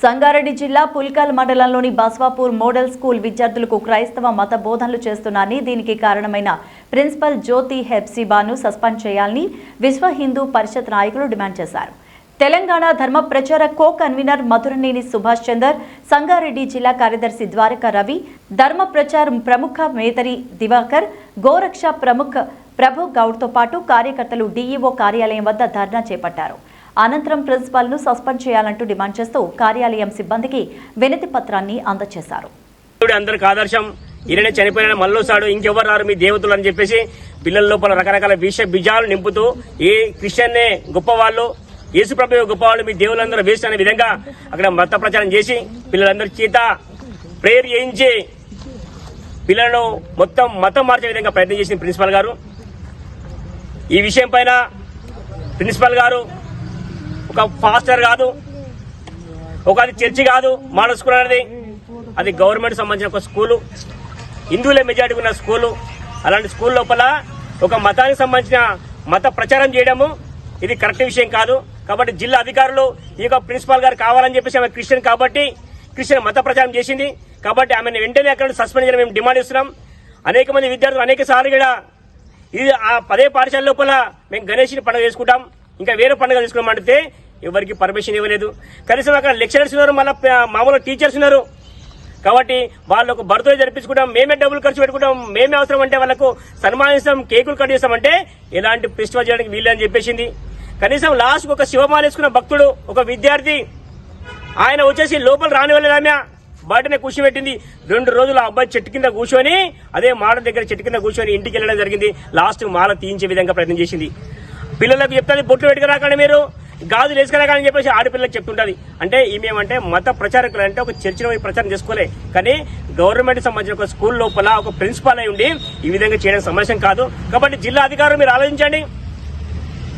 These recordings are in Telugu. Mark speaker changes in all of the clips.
Speaker 1: సంగారెడ్డి జిల్లా పుల్కల్ మండలంలోని బస్వాపూర్ మోడల్ స్కూల్ విద్యార్థులకు క్రైస్తవ మత బోధనలు చేస్తున్నారని దీనికి కారణమైన ప్రిన్సిపల్ జ్యోతి హెప్సిబాను సస్పెండ్ చేయాలని విశ్వ హిందూ పరిషత్ నాయకులు డిమాండ్ చేశారు. తెలంగాణ ధర్మ ప్రచార కో కన్వీనర్ మధురనేని సుభాష్ చందర్ సంగారెడ్డి జిల్లా కార్యదర్శి ద్వారకా రవి ధర్మ ప్రచారం ప్రముఖ మేతరి దివాకర్ గోరక్ష ప్రముఖ ప్రభు గౌడ్తో పాటు కార్యకర్తలు డీఈఓ కార్యాలయం వద్ద ధర్నా చేపట్టారు. అనంతరం ప్రిన్సిపాల్ను సస్పెండ్ చేయాలంటూ డిమాండ్ చేస్తూ కార్యాలయం సిబ్బందికి వినతి పత్రాన్ని అందజేశారు
Speaker 2: దేవుడు అందరికి ఆదర్శం. ఈయననే చనిపోయిన మళ్ళొస్తాడు ఇంకెవరు రారు మీ దేవతలు అని చెప్పేసి పిల్లల లోపల రకరకాల విష బీజాలు నింపుతూ ఏ క్రిస్టియన్నే గొప్పవాళ్ళు యేసుప్రభు గొప్పవాళ్ళు మీ దేవులందరూ వేస్ట్ అనే విధంగా అక్కడ మత ప్రచారం చేసి పిల్లలందరి చేత ప్రేయర్ చేయించి పిల్లలను మొత్తం మతం మార్చే విధంగా ప్రయత్నం చేసింది ప్రిన్సిపాల్ గారు. ఈ విషయం పైన ప్రిన్సిపల్ గారు ఒక ఫాస్టర్ కాదు ఒక అది చర్చి కాదు మోడల్ స్కూల్ అనేది. అది గవర్నమెంట్ సంబంధించిన ఒక స్కూలు. హిందువులే మెజార్టీ ఉన్న స్కూలు. అలాంటి స్కూల్ లోపల ఒక మతానికి సంబంధించిన మత ప్రచారం చేయడము ఇది కరెక్ట్ విషయం కాదు. కాబట్టి జిల్లా అధికారులు ఈ యొక్క ప్రిన్సిపాల్ గారు కావాలని చెప్పేసి ఆమె క్రిస్టియన్ కాబట్టి క్రిస్టియన్ మత ప్రచారం చేసింది. కాబట్టి ఆమెను వెంటనే అక్కడ సస్పెండ్ చేయడం మేము డిమాండ్ ఇస్తున్నాం అనేక మంది విద్యార్థులు అనేక సార్లు కూడా ఇది ఆ పదే పాఠశాల లోపల మేము గణేష్ని పండుగ చేసుకుంటాం. ఇంకా వేరే పండుగ చేసుకున్నామంటే ఎవరికి పర్మిషన్ ఇవ్వలేదు. కనీసం అక్కడ లెక్చరర్స్ ఉన్నారు మళ్ళీ మామూలు టీచర్స్ ఉన్నారు. కాబట్టి వాళ్ళకు బర్త్డే జరిపించుకుంటాం మేమే డబ్బులు ఖర్చు పెట్టుకుంటాం మేమే అవసరం అంటే వాళ్ళకు సన్మానిస్తాం కేకులు కట్ చేస్తామంటే ఎలాంటి ఫెస్టివల్ చేయడానికి వీళ్ళని చెప్పేసింది. కనీసం లాస్ట్ ఒక శివమాల వేసుకున్న భక్తుడు ఒక విద్యార్థి ఆయన వచ్చేసి లోపల రానివ్వలేదు ఆమె. బయటనే కూర్చోబెట్టింది రెండు రోజులు అబ్బాయి చెట్టు కింద కూర్చొని అదే మాట దగ్గర చెట్టు కింద కూర్చొని ఇంటికి వెళ్ళడం జరిగింది. లాస్ట్ మాల తీయించే విధంగా ప్రయత్నం చేసింది. పిల్లలకు చెప్తాది బొట్లు పెట్టుకురాకండి మీరు. గాజులు కానీ చెప్పేసి ఆడపిల్లలకు చెప్తుంటది. అంటే ఈమెమంటే మత ప్రచారకులు అంటే ఒక చర్చిలో ప్రచారం చేసుకోలే. కానీ గవర్నమెంట్ సంబంధించిన ఒక స్కూల్ లోపల ఒక ప్రిన్సిపాల్ అయి ఉండి ఈ విధంగా చేయడం సమస్య కాదు. కాబట్టి జిల్లా అధికారులు మీరు ఆలోచించండి.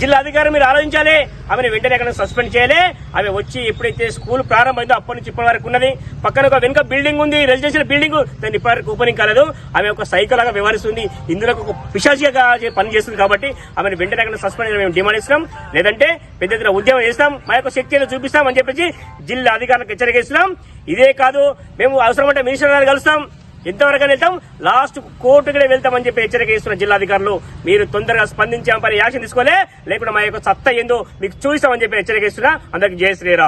Speaker 2: జిల్లా అధికారులు మీరు ఆలోచించాలి. ఆమెను వెంటనే ఎక్కడ సస్పెండ్ చేయాలి. ఆమె వచ్చి ఎప్పుడైతే స్కూల్ ప్రారంభమైందో అప్పటి నుంచి ఇప్పటి వరకు ఉన్నది. పక్కన ఒక వెనుక బిల్డింగ్ ఉంది. రెసిడెన్షియల్ బిల్డింగ్ దాన్ని ఇప్పటి వరకు ఓపెనింగ్ కాలేదు. ఆమె ఒక సైకిల్ లాగా వ్యవహరిస్తుంది. ఇందులో ఒక పిశాచిగా పని చేస్తుంది కాబట్టి ఆమెను వెంటనే ఎక్కడ సస్పెండ్ మేము డిమాండ్ ఇస్తున్నాం లేదంటే పెద్ద ఎత్తున ఉద్యమం చేస్తాం. మా యొక్క శక్తి చూపిస్తాం అని చెప్పేసి జిల్లా అధికారులకు హెచ్చరిక ఇస్తున్నాం. ఇదే కాదు మేము అవసరమంటే మినిస్టర్ గారు కలుస్తాం. ఎంతవరకు వెళ్తాం. లాస్ట్ కోర్టుకి వెళ్తామని చెప్పి హెచ్చరిక ఇస్తున్న జిల్లాధికారులు మీరు తొందరగా స్పందించాం పని యాక్షన్ తీసుకోలే. లేకుండా మా యొక్క సత్తా ఏందో మీకు చూస్తామని చెప్పి హెచ్చరిక ఇస్తున్నా అందరికి జయ శ్రీరామ్.